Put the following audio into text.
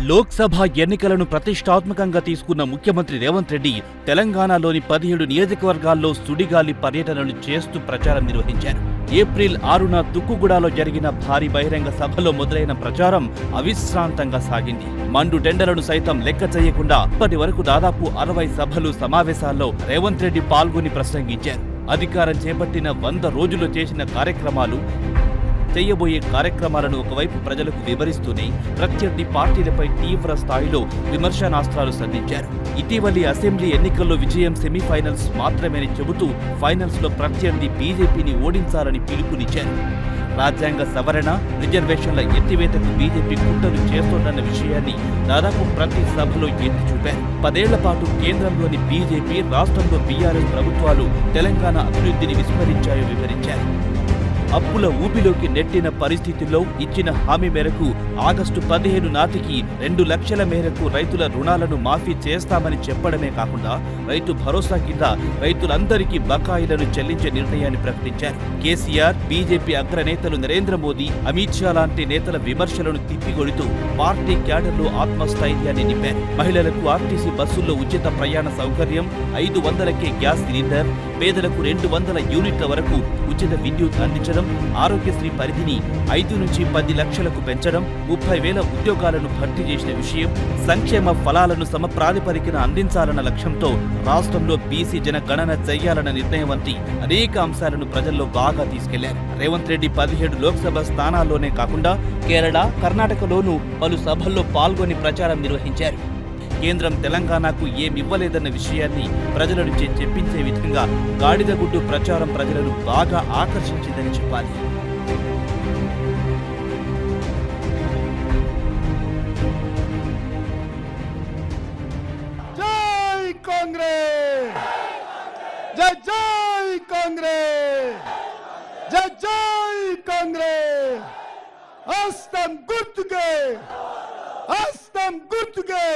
లోక్సభ ఎన్నికలను ప్రతిష్టాత్మకంగా తీసుకున్న ముఖ్యమంత్రి రేవంత్ రెడ్డి తెలంగాణలోని పదిహేడు నియోజకవర్గాల్లో సుడిగాలి పర్యటనలు చేస్తూ ప్రచారం నిర్వహించారు. ఏప్రిల్ ఆరున తుక్కుగూడలో జరిగిన భారీ బహిరంగ సభలో మొదలైన ప్రచారం అవిశ్రాంతంగా సాగింది. మండు టెండలను సైతం లెక్క చేయకుండా ఇప్పటి వరకు దాదాపు అరవై సభలు సమావేశాల్లో రేవంత్ రెడ్డి పాల్గొని ప్రసంగించారు. అధికారం చేపట్టిన వంద రోజులు చేసిన కార్యక్రమాలు చేయబోయే కార్యక్రమాలను ఒకవైపు ప్రజలకు వివరిస్తూనే ప్రత్యర్థి పార్టీలపై తీవ్ర స్థాయిలో విమర్శనాస్త్రాలు సంధించారు ఇటీవలి అసెంబ్లీ ఎన్నికల్లో విజయం సెమీఫైనల్స్ మాత్రమేని చెబుతూ ఫైనల్స్లో ప్రత్యర్థి బీజేపీని ఓడించాలని పిలుపునిచ్చారు. రాజ్యాంగ సవరణ రిజర్వేషన్ల ఎత్తివేతకు బీజేపీ కుట్రలు చేస్తోందన్న విషయాన్ని దాదాపు ప్రతి సభలో ఎత్తి చూపారు. పదేళ్ళ పాటు కేంద్రంలోని బీజేపీ రాష్ట్రంలో బీఆర్ఎస్ ప్రభుత్వాలు తెలంగాణ అభివృద్ధిని విస్మరించాయో వివరించారు. అప్పుల ఊపిలోకి నెట్టిన పరిస్థితుల్లో ఇచ్చిన హామీ మేరకు ఆగస్టు పదిహేను నాటికి రెండు లక్షల మేరకు రైతుల రుణాలను మాఫీ చేస్తామని చెప్పడమే కాకుండా రైతు భరోసా కింద రైతులందరికీ బకాయిలను చెల్లించే నిర్ణయాన్ని ప్రకటించారు. కేసీఆర్ బీజేపీ అగ్రనేతలు నరేంద్ర మోదీ అమిత్ షా లాంటి నేతల విమర్శలను తిప్పికొడుతూ పార్టీ క్యాడర్లో ఆత్మస్థైర్యాన్ని నింపారు. మహిళలకు ఆర్టీసీ బస్సుల్లో ఉచిత ప్రయాణ సౌకర్యం ఐదు వందలకే గ్యాస్ సిలిండర్ పేదలకు రెండు వందల యూనిట్ల వరకు ఉచిత విద్యుత్ అందించడం ఆరోగ్యశ్రీ పరిధిని ఐదు నుంచి పది లక్షలకు పెంచడం ముప్పై వేల ఉద్యోగాలను భర్తీ చేసిన విషయం సంక్షేమ ఫలాలను సమప్రాతిపదికన అందించాలన్న లక్ష్యంతో రాష్ట్రంలో బీసీ జనగణన చేయాలన్న నిర్ణయం వంటి అనేక అంశాలను ప్రజల్లో బాగా తీసుకెళ్ళారు. రేవంత్ రెడ్డి పదిహేడు లోక్సభ స్థానాల్లోనే కాకుండా కేరళ కర్ణాటకలోనూ పలు సభల్లో పాల్గొని ప్రచారం నిర్వహించారు. కేంద్రం తెలంగాణకు ఏమివ్వలేదన్న విషయాన్ని ప్రజల నుంచి చెప్పించే విధంగా గాడిదగుడ్డు ప్రచారం ప్రజలను బాగా ఆకర్షించిందని చెప్పాలి. జై కాంగ్రెస్! జై జై కాంగ్రెస్! జై జై కాంగ్రెస్! హస్తం గుర్తుకే! హస్తం గుర్తుకే!